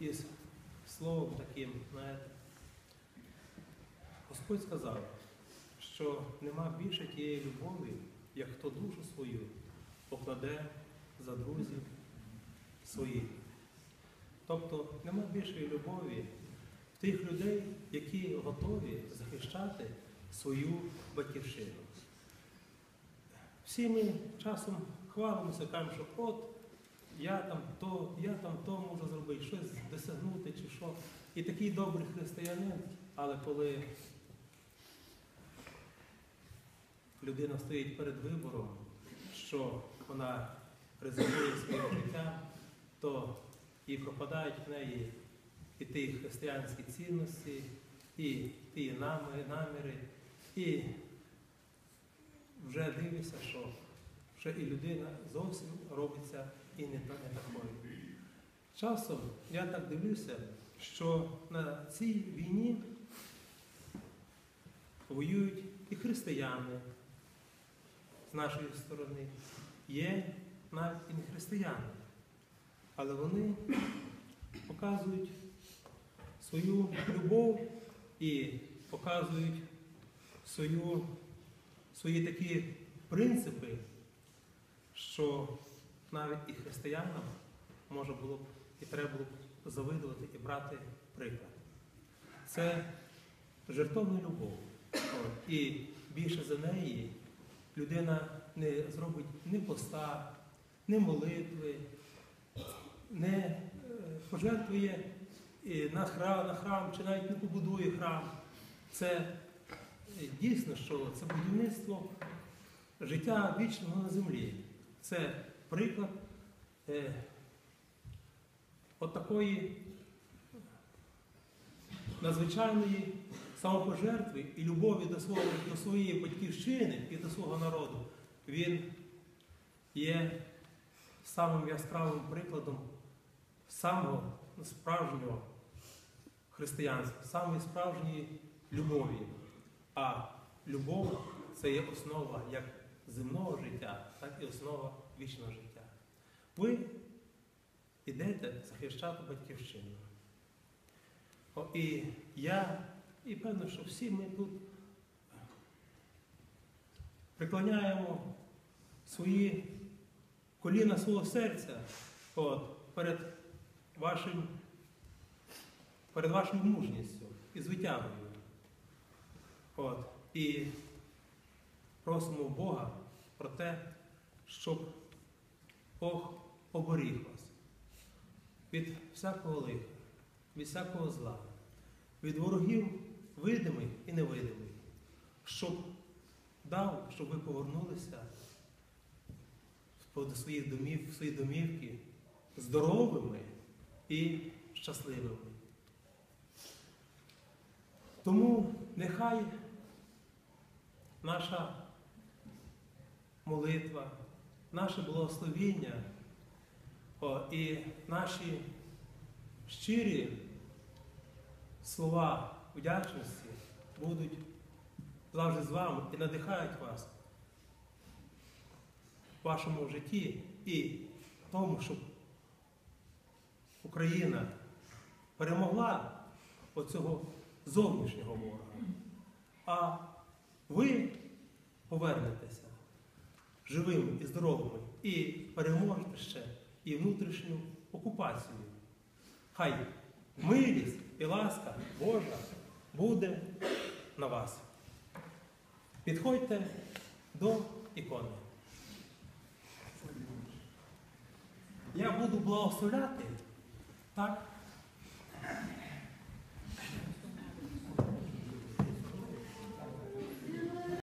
із словом таким, знаєте. Господь сказав, що нема більше тієї любові, як хто душу свою покладе за друзів своїх. Тобто нема більшої любові в тих людей, які готові захищати свою батьківщину. Всі ми часом хвалимося, кажемо, що от я там то, я там то можу зробити, щось досягнути чи що. І такий добрий християнин, але коли людина стоїть перед вибором, що вона ризикує своїм життям, то і пропадають в неї і ті християнські цінності, і ті наміри, і вже дивишся, що вже і людина зовсім робиться і не такою. Часом я так дивлюся, що на цій війні воюють і християни з нашої сторони, є навіть і не християни, але вони показують свою любов і показують свою, свої такі принципи, що навіть і християнам може було б і треба було б завидувати і брати приклад. Це жертовна любов. І більше за неї людина не зробить ні поста, ні молитви, не е, пожертвує на храм, на храм чи навіть не побудує храм. Це дійсно, що це будівництво життя вічного на землі. Це приклад е, от такої надзвичайної самопожертви і любові до, свого, до своєї батьківщини і до свого народу. Він є самим яскравим прикладом самого справжнього християнства, самої справжньої любові. А любов це є основа як земного життя, так і основа вічного життя. Ви йдете захищати батьківщину. О, і я, і певно, що всі ми тут преклоняємо свої коліна свого серця от, перед вашим, перед вашою мужністю і звитягою. От, і просимо Бога про те, щоб Бог оберіг вас від всякого лиха, від всякого зла, від ворогів видимих і невидимих, щоб дав, щоб ви повернулися до своїх домів, свої домівки здоровими і щасливими. Тому нехай наша молитва, наше благословіння о, і наші щирі слова вдячності будуть завжди з вами і надихають вас в вашому житті і в тому, щоб Україна перемогла оцього зовнішнього ворога. А ви повернетеся живими і здоровими і переможете ще і внутрішню окупацію. Хай милість і ласка Божа буде на вас. Підходьте до ікони. Я буду благословляти так,